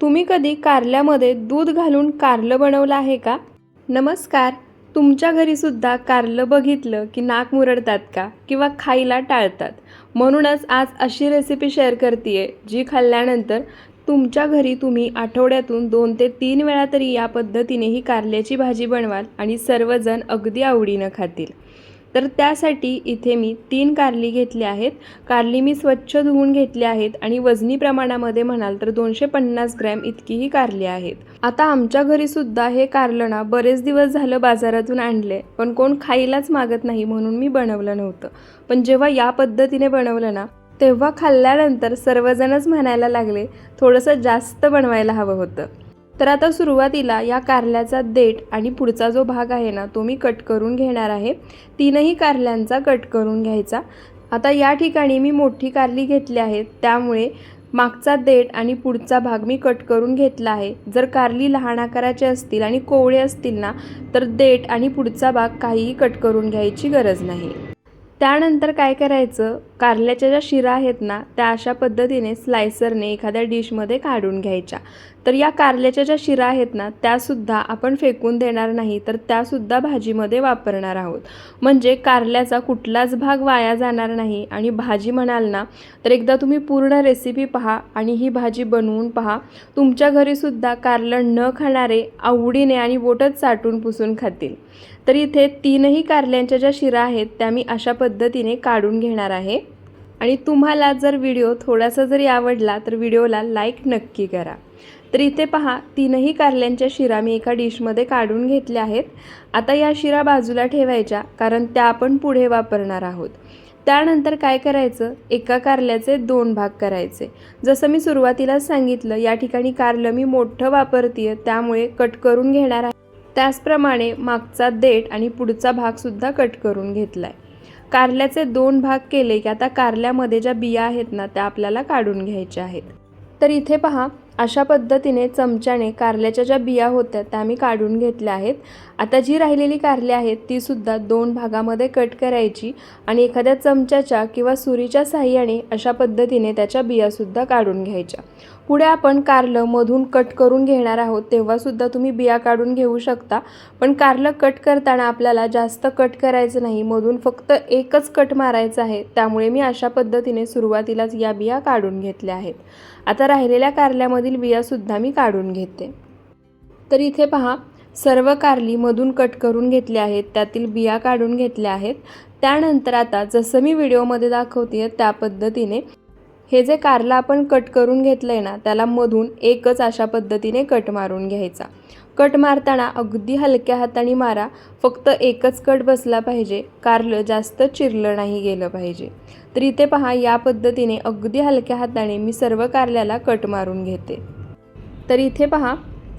तुम्ही कधी कारल्यामध्ये दूध घालून कारलं बनवलं आहे का? नमस्कार. तुमच्या घरीसुद्धा कारलं बघितलं की नाक मुरडतात का? किंवा खायला टाळतात? म्हणूनच आज अशी रेसिपी शेअर करते जी खाल्ल्यानंतर तुमच्या घरी तुम्ही आठवड्यातून दोन ते तीन वेळा तरी या पद्धतीने ही कारल्याची भाजी बनवाल आणि सर्वजण अगदी आवडीनं खातील. तर त्यासाठी इथे मी तीन कारली घेतली आहेत. कारली मी स्वच्छ धुवून घेतली आहेत आणि वजनी प्रमाणामध्ये म्हणाल तर दोनशे पन्नास ग्रॅम इतकीही कारली आहेत. आता आमच्या घरीसुद्धा हे कारलं ना बरेच दिवस झालं बाजारातून आणले पण कोण खायलाच मागत नाही म्हणून मी बनवलं नव्हतं. पण जेव्हा या पद्धतीने बनवलं ना तेव्हा खाल्ल्यानंतर सर्वजणच म्हणायला लागले थोडंसं जास्त बनवायला हवं होतं. तर आता सुरुवातीला या कारल्याचा देठ आणि पुढचा जो भाग आहे ना तो मी कट करून घेणार आहे. तीनही कारल्यांचा कट करून घ्यायचा. आता या ठिकाणी मी मोठी कारली घेतली आहे. त्यामुळे मागचा देठ आणि पुढचा भाग मी कट करून घेतला आहे. जर कारली लहान आकाराचे असतील आणि कोवळे असतील ना तर देठ आणि पुढचा भाग काहीही कट करून घ्यायची गरज नाही. त्यानंतर काय करायचं? कारल्याच्या ज्या शिरा आहेत ना त्या अशा पद्धतीने स्लायसरने एखाद्या डिशमध्ये काढून घ्यायच्या. तर या कारल्याच्या ज्या शिरा आहेत ना त्यासुद्धा आपण फेकून देणार नाही तर त्यासुद्धा भाजीमध्ये वापरणार आहोत. म्हणजे कारल्याचा कुठलाच भाग वाया जाणार नाही आणि भाजी म्हणाल ना तर एकदा तुम्ही पूर्ण रेसिपी पहा आणि ही भाजी बनवून पहा. तुमच्या घरीसुद्धा कारलं न खाणारे आवडीने आणि बोटच चाटून पुसून खातील. तर इथे तीनही कारल्यांच्या ज्या शिरा आहेत त्या मी अशा पद्धतीने काढून घेणार आहे. आणि तुम्हाला जर व्हिडिओ थोडासा जरी आवडला तर व्हिडिओला लाईक नक्की करा. तर इथे पहा तीनही कारल्यांच्या शिरा मी एका डिशमध्ये काढून घेतल्या आहेत. आता या शिरा बाजूला ठेवायच्या कारण त्या आपण पुढे वापरणार आहोत. त्यानंतर काय करायचं? एका कारल्याचे दोन भाग करायचे. जसं मी सुरुवातीलाच सांगितलं या ठिकाणी कारलं मी मोठं वापरते त्यामुळे कट करून घेणार आहे. त्याचप्रमाणे मागचा देठ आणि पुढचा भागसुद्धा कट करून घेतला आहे कारल्याचे दोन भाग केले की आता कारल्यामध्ये ज्या बिया आहेत ना त्या आपल्याला काढून घ्यायच्या आहेत. तर इथे पहा अशा पद्धतीने चमच्याने कारल्याच्या ज्या बिया होत्या त्या मी काढून घेतल्या आहेत. आता जी राहिलेली कारली आहेत तीसुद्धा दोन भागामध्ये कट करायची आणि एखाद्या चमच्याच्या किंवा सुरीच्या साह्याने अशा पद्धतीने त्याच्या बियासुद्धा काढून घ्यायच्या. पुढे आपण कारलं मधून कट करून घेणार आहोत तेव्हासुद्धा तुम्ही बिया काढून घेऊ शकता. पण कारलं कट करताना आपल्याला जास्त कट करायचं नाही मधून फक्त एकच कट मारायचं आहे. त्यामुळे मी अशा पद्धतीने सुरुवातीलाच या बिया काढून घेतल्या आहेत. आता राहिलेल्या कारल्यामधील बियासुद्धा मी काढून घेते. तर इथे पहा सर्व कारली मधून कट करून घेतल्या आहेत त्यातील बिया काढून घेतल्या आहेत. त्यानंतर आता जसं मी व्हिडिओमध्ये दाखवते त्या पद्धतीने हे जे कारलं आपण कट करून घेतलं आहे ना त्याला मधून एकच अशा पद्धतीने कट मारून घ्यायचा. कट मारताना अगदी हलक्या हाताने मारा फक्त एकच कट बसला पाहिजे कारलं जास्त चिरलं नाही गेलं पाहिजे. तर इथे पहा या पद्धतीने अगदी हलक्या हाताने मी सर्व कारल्याला कट मारून घेते. तर इथे पहा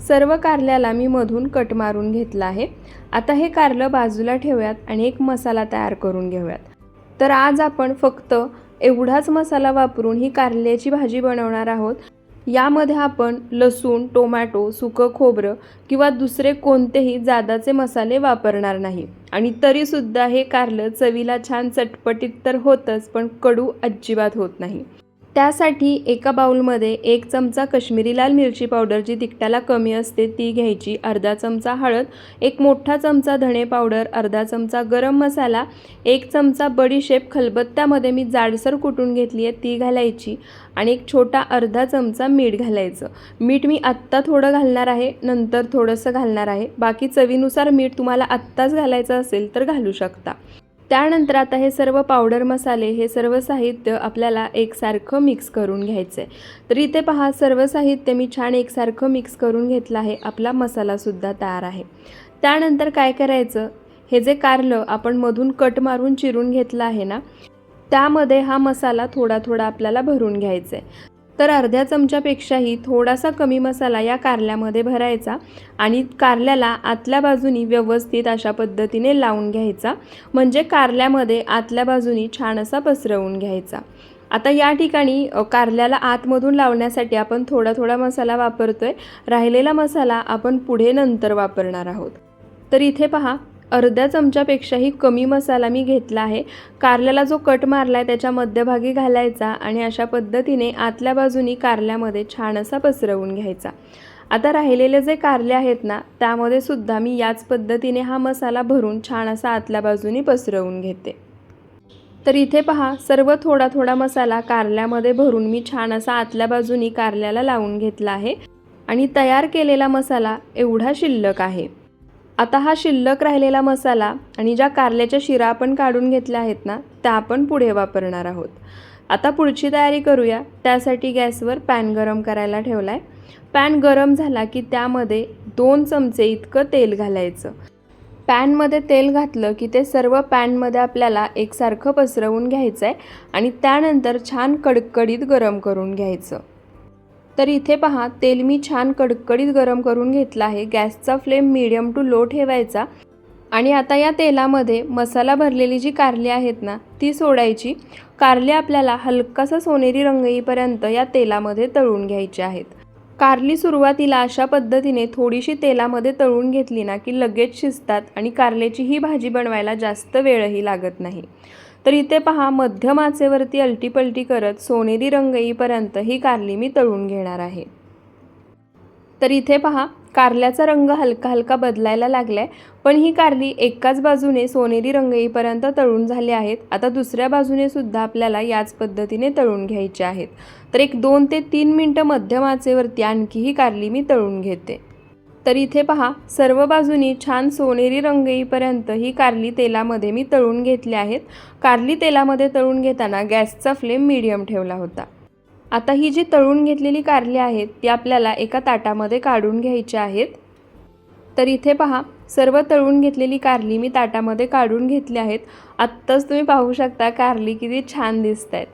सर्व कारल्याला मी मधून कट मारून घेतला आहे. आता हे कारलं बाजूला ठेवूयात आणि एक मसाला तयार करून घेऊयात. तर आज आपण फक्त एवढाच मसाला वापरून ही कारल्याची भाजी बनवणार आहोत. यामध्ये आपण लसूण टोमॅटो सुकं खोबरं किंवा दुसरे कोणतेही जादाचे मसाले वापरणार नाही. आणि तरीसुद्धा हे कारलं चवीला छान चटपटीत तर होतंच पण कडू अजिबात होत नाही. त्यासाठी एका बाउलमध्ये एक चमचा कश्मीरी लाल मिरची पावडर जी तिखटाला कमी असते ती घ्यायची. अर्धा चमचा हळद एक मोठा चमचा धणे पावडर अर्धा चमचा गरम मसाला एक चमचा बडीशेप खलबत्त्यामध्ये मी जाडसर कुटून घेतली आहे ती घालायची आणि एक छोटा अर्धा चमचा मीठ घालायचं. मीठ मी आत्ता थोडं घालणार आहे नंतर थोडंसं घालणार आहे. बाकी चवीनुसार मीठ तुम्हाला आत्ताच घालायचं असेल तर घालू शकता. त्यानंतर आता हे सर्व पावडर मसाले हे सर्व साहित्य आपल्याला एकसारखं मिक्स करून घ्यायचं आहे तर इथे पहा सर्व साहित्य मी छान एकसारखं मिक्स करून घेतलं आहे. आपला मसालासुद्धा तयार आहे. त्यानंतर काय करायचं? हे जे कारलं आपण मधून कट मारून चिरून घेतलं आहे ना त्यामध्ये हा मसाला थोडा थोडा आपल्याला भरून घ्यायचा आहे तर अर्ध्या चमच्यापेक्षाही थोडासा कमी मसाला या कारल्यामध्ये भरायचा आणि कारल्याला आतल्या बाजूनी व्यवस्थित अशा पद्धतीने लावून घ्यायचा. म्हणजे कारल्यामध्ये आतल्या बाजूनी छान असा पसरवून घ्यायचा. आता या ठिकाणी कारल्याला आतमधून लावण्यासाठी आपण थोडा थोडा मसाला वापरतोय. राहिलेला मसाला आपण पुढे नंतर वापरणार आहोत. तर इथे पहा अर्ध्या चमच्यापेक्षाही कमी मसाला मी घेतला आहे. कारल्याला जो कट मारला आहे त्याच्या मध्यभागी घालायचा आणि अशा पद्धतीने आतल्या बाजूनी कारल्यामध्ये छान असा पसरवून घ्यायचा. आता राहिलेले जे कारले आहेत ना त्यामध्ये सुद्धा मी याच पद्धतीने हा मसाला भरून छान असा आतल्या बाजूनी पसरवून घेते. तर इथे पहा सर्व थोडा थोडा मसाला कारल्यामध्ये भरून मी छान असा आतल्या बाजूनी कारल्याला लावून घेतला आहे. आणि तयार केलेला मसाला एवढा शिल्लक आहे. आता हा शिल्लक राहिलेला मसाला आणि ज्या कारल्याच्या शिरा आपण काढून घेतल्या आहेत ना त्या आपण पुढे वापरणार आहोत. आता पुढची तयारी करूया. त्यासाठी गॅसवर पॅन गरम करायला ठेवला आहे पॅन गरम झाला की त्यामध्ये दोन चमचे इतकं तेल घालायचं. पॅनमध्ये तेल घातलं की ते सर्व पॅनमध्ये आपल्याला एकसारखं पसरवून घ्यायचं आहे आणि त्यानंतर छान कडकडीत गरम करून घ्यायचं. तर इथे पहा तेल मी छान कडकडीत गरम करून घेतलं आहे. गॅसचा फ्लेम मिडियम टू लो ठेवायचा. आणि आता या तेलामध्ये मसाला भरलेली जी कारली आहेत ना ती सोडायची. कारली आपल्याला हलकासा सोनेरी रंग येईपर्यंत या तेलामध्ये तळून घ्यायची आहेत. कारली सुरुवातीला अशा पद्धतीने थोडीशी तेलामध्ये तळून घेतली ना की लगेच शिजतात आणि कारल्याची ही भाजी बनवायला जास्त वेळही लागत नाही. तर इथे पहा मध्यम आचेवरती अलटीपलटी करत सोनेरी रंग येईपर्यंत ही कारली मी तळून घेणार आहे. तर इथे पहा कारल्याचा रंग हलका हलका बदलायला लागलाय पण ही कारली एकाच बाजूने सोनेरी रंग येईपर्यंत तळून झाली आहेत. आता दुसऱ्या बाजूने सुद्धा आपल्याला याच पद्धतीने तळून घ्यायचे आहेत. तर एक दोन ते तीन मिनटं मध्यम आचेवरती आणखी ही कारली मी तळून घेते. तर इथे पहा सर्व बाजूनी छान सोनेरी रंग येईपर्यंत ही कारली तेलामध्ये मी तळून घेतली आहेत. कारली तेलामध्ये तळून घेताना गॅसचा फ्लेम मीडियम ठेवला होता. आता ही जी तळून घेतलेली कारली आहेत ती आपल्याला एका ताटामध्ये काढून घ्यायची आहेत. तर इथे पहा सर्व तळून घेतलेली कारली मी ताटामध्ये काढून घेतली आहेत. आत्ताच तुम्ही पाहू शकता कारली किती छान दिसत आहेत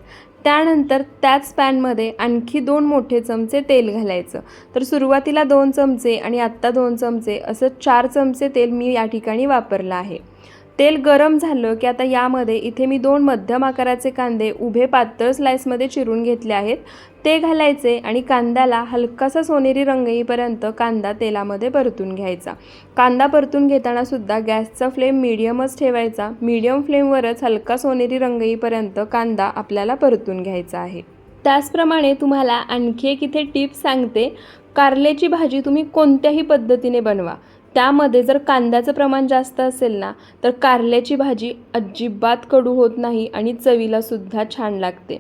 त्यानंतर त्याच पॅनमध्ये आणखी दोन मोठे चमचे तेल घालायचं. तर सुरुवातीला दोन चमचे आणि आत्ता दोन चमचे असं चार चमचे तेल मी या ठिकाणी वापरलं आहे. तेल गरम झालं की आता यामध्ये इथे मी दोन मध्यम आकाराचे कांदे उभे पातळ स्लाइसमध्ये चिरून घेतले आहेत. ते घालायचे आणि कांद्याला हलकासा सोनेरी रंग येईपर्यंत कांदा तेलामध्ये परतून घ्यायचा. कांदा परतून घेताना सुद्धा गॅसचा फ्लेम मिडियमच ठेवायचा. मिडियम फ्लेमवरच हलका सोनेरी रंग येईपर्यंत कांदा आपल्याला परतून घ्यायचा आहे. त्याचप्रमाणे तुम्हाला आणखी एक इथे टिप्स सांगते. कारल्याची भाजी तुम्ही कोणत्याही पद्धतीने बनवा. त्यामध्ये जर कांद्याचं प्रमाण जास्त असेल ना तर कारल्याची भाजी अजिबात कडू होत नाही आणि चवीलासुद्धा छान लागते.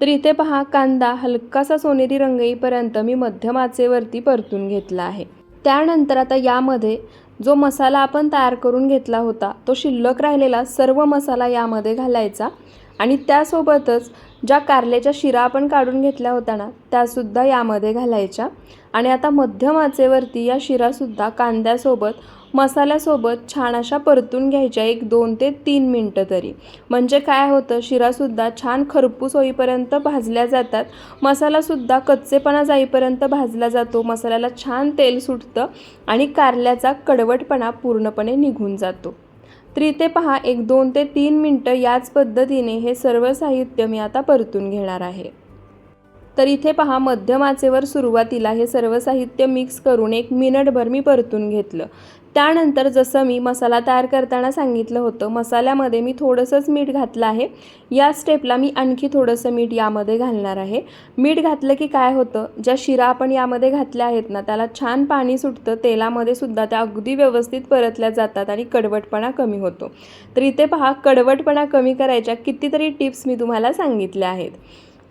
तर इथे पहा कांदा हलकासा सोनेरी रंग येईपर्यंत मी मध्यम आचेवरती परतून घेतला आहे. त्यानंतर आता यामध्ये जो मसाला आपण तयार करून घेतला होता तो शिल्लक राहिलेला सर्व मसाला यामध्ये घालायचा आणि त्यासोबतच ज्या कारल्याच्या शिरा आपण काढून घेतल्या होत्या ना त्यासुद्धा यामध्ये घालायच्या. आणि आता मध्यम आचेवरती या शिरासुद्धा कांद्यासोबत मसाल्यासोबत छान अशा परतून घ्यायच्या एक दोन ते तीन मिनटं तरी. म्हणजे काय होतं शिरासुद्धा छान खरपूस होईपर्यंत भाजल्या जातात. मसालासुद्धा कच्चेपणा जाईपर्यंत भाजला जातो. मसाल्याला छान तेल सुटतं आणि कारल्याचा कडवटपणा पूर्णपणे निघून जातो. तर पहा एक दोन ते तीन मिनटं याच पद्धतीने हे सर्व साहित्य मी आता परतून घेणार आहे. तर इथे पहा मध्यम आचेवर सुरुवातीला हे सर्व साहित्य मिक्स करून एक मिनटभर मी परतून घेतलं. त्यानंतर जसं मी मसाला तयार करताना सांगितलं होतं मसाल्यामध्ये मी थोडंसंच मीठ घातलं आहे. या स्टेपला मी आणखी थोडंसं मीठ यामध्ये घालणार आहे. मीठ घातलं की काय होतं ज्या शिरा आपण यामध्ये घातल्या आहेत ना त्याला छान पाणी सुटतं तेलामध्ये सुद्धा त्या अगदी व्यवस्थित परतल्या जातात आणि कडवटपणा कमी होतो. तर इथे पहा कडवटपणा कमी करायच्या कितीतरी टिप्स मी तुम्हाला सांगितल्या आहेत.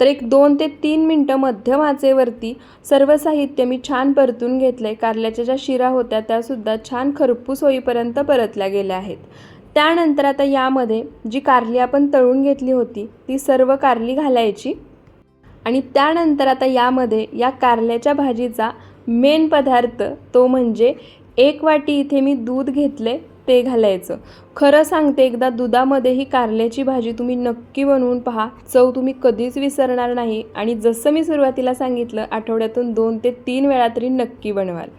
तर एक दोन ते तीन मिनटं मध्यम आचेवरती सर्व साहित्य मी छान परतून घेतलं आहे कारल्याच्या ज्या शिरा होत्या त्यासुद्धा छान खरपूस होईपर्यंत परतल्या गेल्या आहेत. त्यानंतर आता यामध्ये जी कारली आपण तळून घेतली होती ती सर्व कारली घालायची. आणि त्यानंतर आता यामध्ये या कारल्याच्या भाजीचा मेन पदार्थ तो म्हणजे एक वाटी इथे मी दूध घेतले ते घालायचं. खरं सांगते एकदा दुधामध्ये ही कारल्याची भाजी तुम्ही नक्की बनवून पहा. चव तुम्ही कधीच विसरणार नाही आणि जसं मी सुरुवातीला सांगितलं आठवड्यातून दोन ते तीन वेळा तरी नक्की बनवाल.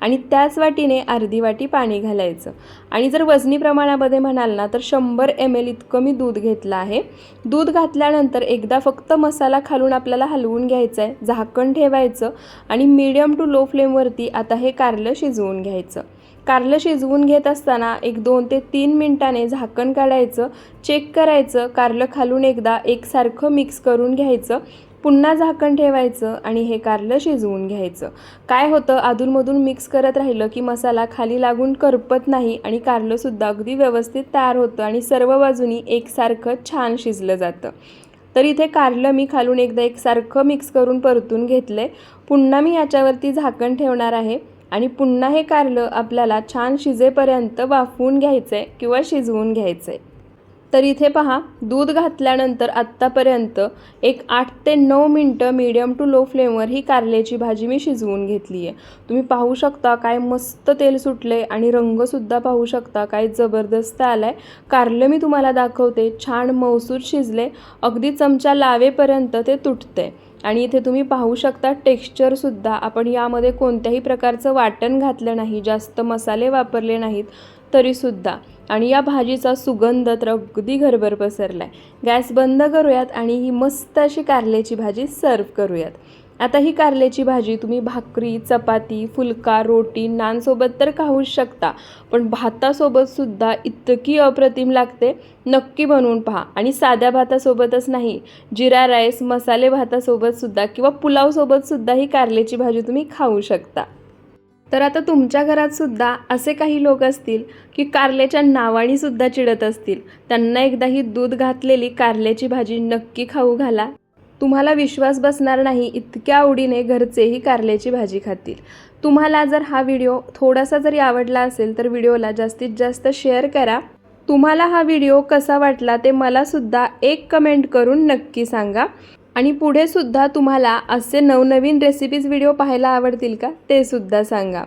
आणि त्याच वाटीने अर्धी वाटी पाणी घालायचं. आणि जर वजनी प्रमाणामध्ये म्हणाल ना तर शंभर एम एल इतकं मी दूध घेतलं आहे. दूध घातल्यानंतर एकदा फक्त मसाला खालून आपल्याला हलवून घ्यायचं आहे झाकण ठेवायचं आणि मीडियम टू लो फ्लेमवरती आता हे कारलं शिजवून घ्यायचं. कारलं शिजवून घेत असताना एक दोन ते तीन मिनटाने झाकण काढायचं चेक करायचं कारलं खालून एकदा एकसारखं मिक्स करून घ्यायचं पुन्हा झाकण ठेवायचं आणि हे कारलं शिजवून घ्यायचं. काय होतं? अधूनमधून मिक्स करत राहिलं की मसाला खाली लागून करपत नाही आणि कारलंसुद्धा अगदी व्यवस्थित तयार होतं आणि सर्व बाजूनी एकसारखं छान शिजलं जातं. तर इथे कारलं मी खालून एकदा एकसारखं मिक्स करून परतून घेतलं आहे पुन्हा मी याच्यावरती झाकण ठेवणार आहे आणि पुन्हा हे कारलं आपल्याला छान शिजेपर्यंत वाफवून घ्यायचं आहे किंवा शिजवून घ्यायचं आहे तर इथे पहा दूध घातल्यानंतर आत्तापर्यंत एक आठ ते नऊ मिनटं मीडियम टू लो फ्लेमवर ही कारल्याची भाजी मी शिजवून घेतली आहे. तुम्ही पाहू शकता काय मस्त तेल सुटले आणि रंगसुद्धा पाहू शकता काय जबरदस्त आला आहे कारलं मी तुम्हाला दाखवते छान मौसूर शिजले अगदी चमचा लावेपर्यंत ते तुटते आणि इथे तुम्ही पाहू शकता टेक्स्चरसुद्धा आपण यामध्ये कोणत्याही प्रकारचं वाटण घातलं नाही जास्त मसाले वापरले नाहीत. तरीसुद्धा. आणि या भाजीचा सुगंध तर अगदी घरभर पसरला आहे गॅस बंद करूयात आणि ही मस्त अशी कारल्याची भाजी सर्व करूयात. आता ही कारल्याची भाजी तुम्ही भाकरी चपाती फुलका रोटी नानसोबत तर खाऊच शकता पण भातासोबतसुद्धा इतकी अप्रतिम लागते नक्की बनवून पहा. आणि साध्या भातासोबतच नाही जिरा राईस मसाले भातासोबतसुद्धा किंवा पुलावसोबतसुद्धा ही कारल्याची भाजी तुम्ही खाऊ शकता. तर आता तुमच्या घरातसुद्धा असे काही लोक असतील की कारल्याच्या नावानीसुद्धा चिडत असतील. त्यांना एकदा ही दूध घातलेली कारल्याची भाजी नक्की खाऊ घाला. तुम्हाला विश्वास बसणार नाही इतक्या आवडीने घरचेही कारल्याची भाजी खातील. तुम्हाला जर हा व्हिडिओ थोडासा जरी आवडला असेल तर व्हिडिओला जास्तीत जास्त शेअर करा. तुम्हाला हा व्हिडिओ कसा वाटला ते मलासुद्धा एक कमेंट करून नक्की सांगा. आणि पुढे सुद्धा तुम्हाला असे नवनवीन रेसिपीज व्हिडिओ पाहायला आवडतील का? ते सुद्धा सांगा.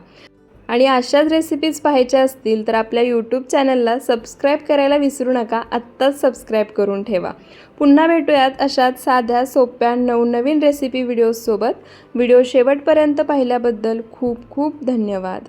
आणि अशाच रेसिपीज पाहायच्या असतील तर आपल्या यूट्यूब चॅनलला सबस्क्राईब करायला विसरू नका. आत्ताच सबस्क्राईब करून ठेवा. पुन्हा भेटूयात अशाच साध्या सोप्या नवनवीन रेसिपी व्हिडिओजसोबत व्हिडिओ शेवटपर्यंत पाहिल्याबद्दल खूप खूप धन्यवाद.